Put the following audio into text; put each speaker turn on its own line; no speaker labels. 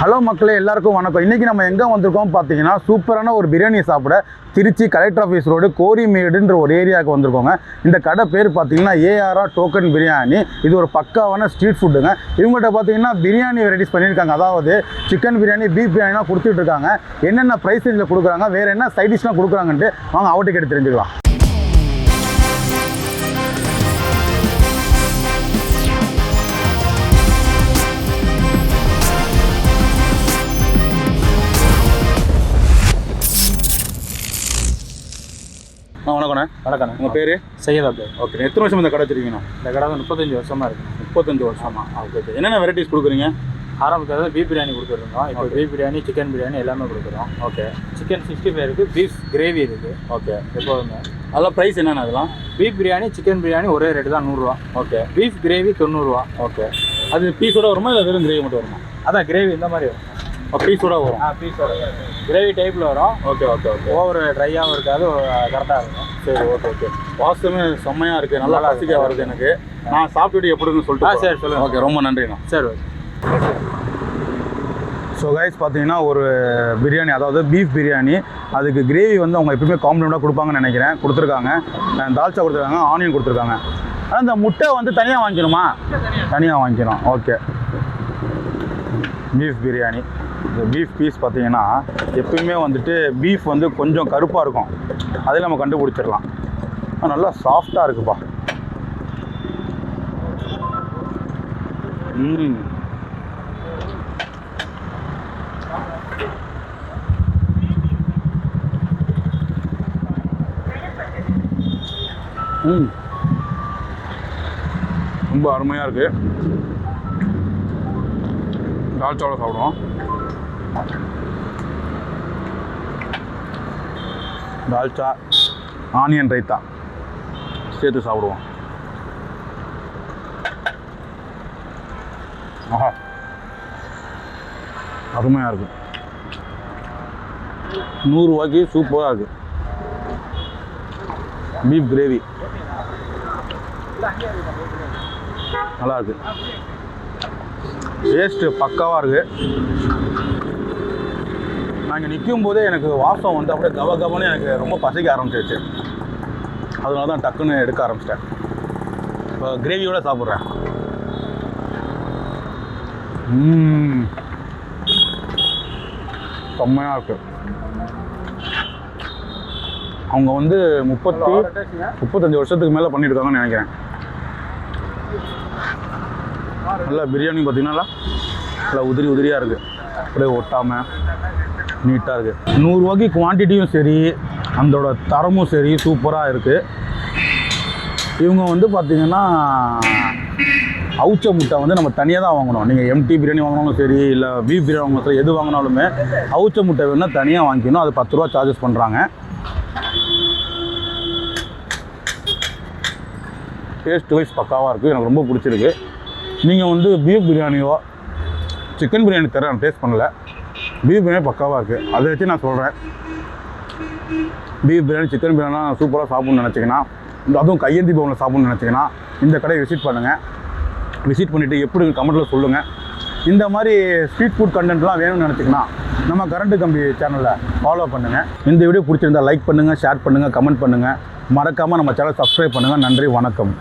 Hello மக்களே எல்லாருக்கும் வணக்கம். இன்றைக்கி நம்ம எங்கே வந்திருக்கோம் பார்த்தீங்கன்னா சூப்பரான ஒரு பிரியாணி சாப்பிட திருச்சி கலெக்டர் ஆஃபீஸ் ரோடு கோரிமேடுன்ற ஒரு ஏரியாவுக்கு வந்திருக்கோங்க. இந்த கடை பேர் பார்த்தீங்கன்னா ஏஆர்ஆர் டோக்கன் பிரியாணி இது ஒரு பக்காவான ஸ்ட்ரீட் ஃபுட்டுங்க இவங்கள்ட்ட பார்த்தீங்கன்னா பிரியாணி வெரைட்டிஸ் பண்ணியிருக்காங்க. அதாவது சிக்கன் பிரியாணி பீஃப் பிரியாணிலாம் கொடுத்துட்டு இருக்காங்க. என்னென்ன ப்ரைஸ் ரேஞ்சில் கொடுக்குறாங்க? வேறு என்ன சைட் டிஷ்லாம் கொடுக்குறாங்கன்ட்டு வாங்க அவர்கிட்ட கேட்டு தெரிஞ்சுக்கலாம். வணக்கண்ணே.
வணக்கம்
உங்கள் பேர்?
செய்யதா பேர்
ஓகே எத்தனை வருஷம் இந்த கடை வச்சிருக்கீங்கண்ணா
இந்த கடை வந்து முப்பத்தஞ்சு வருஷமா இருக்கு.
முப்பத்தஞ்சு வருஷமா? Okay okay. என்னென்ன வெரைட்டிஸ் கொடுக்குறீங்க?
ஆரம்பத்தில் பீஃப் பிரியாணி கொடுத்துருந்தோம். இப்போ பீஃப் பிரியாணி சிக்கன் பிரியாணி எல்லாமே கொடுக்குறோம்.
ஓகே.
சிக்கன் சிக்ஸ்டி ஃபைவ் இருக்குது பீஃப் கிரேவி இருக்குது
ஓகே.
எப்போதுமே.
அதெல்லாம் ப்ரைஸ் என்னென்ன அதெல்லாம்?
பீஃப் பிரியாணி சிக்கன் பிரியாணி ஒரே ரேட்டு தான் நூறுரூவா.
ஓகே.
பீஃப் கிரேவி தொண்ணூறுரூவா.
ஓகே. அது பீஸோட வருமா இல்லை வெறும் கிரேவி மட்டும் வருமா?
அதான் கிரேவி இந்த மாதிரி வரும்.
பீஸோட வரும்.
ஆ பீஸோட கிரேவி டைப்பில் வரும்.
Okay okay okay.
ஓவர் ட்ரையாகவும் இருக்காது கரெக்டாக இருக்கும்.
சரி ஓகே ஓகே. வாசமே செம்மையாக இருக்குது நல்லா
நல்லா
ரசிக்க வருது எனக்கு. நான் சாப்பிட்டுட்டு எப்படின்னு
ஆ
சொல்லிட்டு
சரி சொல்லுங்கள்
ஓகே ரொம்ப நன்றிண்ணா.
சரி ஓகே.
ஸோ கைஸ் பார்த்தீங்கன்னா ஒரு பிரியாணி அதாவது பீஃப் பிரியாணி. அதுக்கு கிரேவி வந்து அவங்க எப்பவுமே காம்ப்ளிமெண்ட்டாக கொடுப்பாங்கன்னு நினைக்கிறேன். கொடுத்துருக்காங்க. தால்ச்சா கொடுத்துருக்காங்க ஆனியன் கொடுத்துருக்காங்க. ஆனால் இந்த முட்டை வந்து தனியாக வாங்கிக்கணுமா? தனியாக வாங்கிக்கணும். ஓகே. பீஃப் பிரியாணி. இந்த பீஃப் பீஸ் பார்த்தீங்கன்னா எப்பயுமே வந்துட்டு பீஃப் வந்து கொஞ்சம் கருப்பாக இருக்கும். அதில் நம்ம கண்டுபிடிச்சிடலாம். நல்லா சாஃப்டாக இருக்குப்பா. ம் ம். ரொம்ப அருமையாக இருக்குது தால்ச்சாவோட சாப்பிடுவோம். தால்ச்சா ஆனியன் ரைத்தா. சேர்த்து சாப்பிடுவோம். ஆஹா. அருமையாக இருக்கும் நூறுரூவாய்க்கு சூப்பராக இருக்குது பீஃப் கிரேவி. நல்லா இருக்கு. டேஸ்ட்டு பக்காவாக இருக்குது நான் இங்கே நிற்கும் போதே எனக்கு வாசம் வந்து அப்படியே கவ கவன்னு எனக்கு ரொம்ப பசிக்க ஆரம்பிச்சிருச்சு. அதனால தான் டக்குன்னு எடுக்க ஆரம்பிச்சிட்டேன். இப்போ கிரேவியோட சாப்பிட்றேன். செம்மையாக இருக்கு. அவங்க வந்து முப்பத்தி முப்பத்தஞ்சு வருஷத்துக்கு மேலே பண்ணியிருக்காங்கன்னு நினைக்கிறேன். நல்லா பிரியாணி பார்த்தீங்கன்னா நல்லா உதிரி உதிரியாக இருக்குது அப்படியே ஒட்டாமல் நீட்டாக இருக்குது நூறுரூவாய்க்கு குவான்டிட்டியும் சரி அதோட தரமும் சரி சூப்பராக இருக்குது இவங்க வந்து பார்த்திங்கன்னா அவுச்ச முட்டை வந்து நம்ம தனியாக தான் வாங்கணும். நீங்கள் எம்டி பிரியாணி வாங்கினாலும் சரி இல்லை பீஃப் பிரியாணி வாங்கினாலும் சரி எது வாங்கினாலுமே அவுச்ச முட்டை வேணால் தனியாக வாங்கிக்கணும். அது பத்து ரூபா சார்ஜஸ் பண்ணுறாங்க டேஸ்ட் வைஸ் பக்காவாக இருக்குது எனக்கு ரொம்ப பிடிச்சிருக்கு. நீங்கள் வந்து பீஃப் பிரியாணியோ சிக்கன் பிரியாணி தர நான் டேஸ்ட் பண்ணல. பீஃப் பிரியாணி பக்காவாக இருக்குது அதை வச்சு நான் சொல்கிறேன் பீஃப் பிரியாணி சிக்கன் பிரியாணிலாம் சூப்பராக சாப்பிட்ணும்னு நினச்சிங்கன்னா அதுவும் கையேந்தி பவனில் சாப்பிட்ணுன்னு நினச்சிங்கன்னா இந்த கடையை விசிட் பண்ணுங்கள் விசிட் பண்ணிவிட்டு எப்படி கமெண்ட்டில் சொல்லுங்கள் இந்த மாதிரி ஸ்ட்ரீட் ஃபுட் கண்டென்ட்லாம் வேணும்னு நினச்சிங்கன்னா நம்ம கரண்ட் கம்பி சேனலில் ஃபாலோ பண்ணுங்கள் இந்த வீடியோ பிடிச்சிருந்தா லைக் பண்ணுங்கள் ஷேர் பண்ணுங்கள் கமெண்ட் பண்ணுங்கள் மறக்காமல் நம்ம சேனல் சப்ஸ்கிரைப் பண்ணுங்கள் நன்றி வணக்கம்.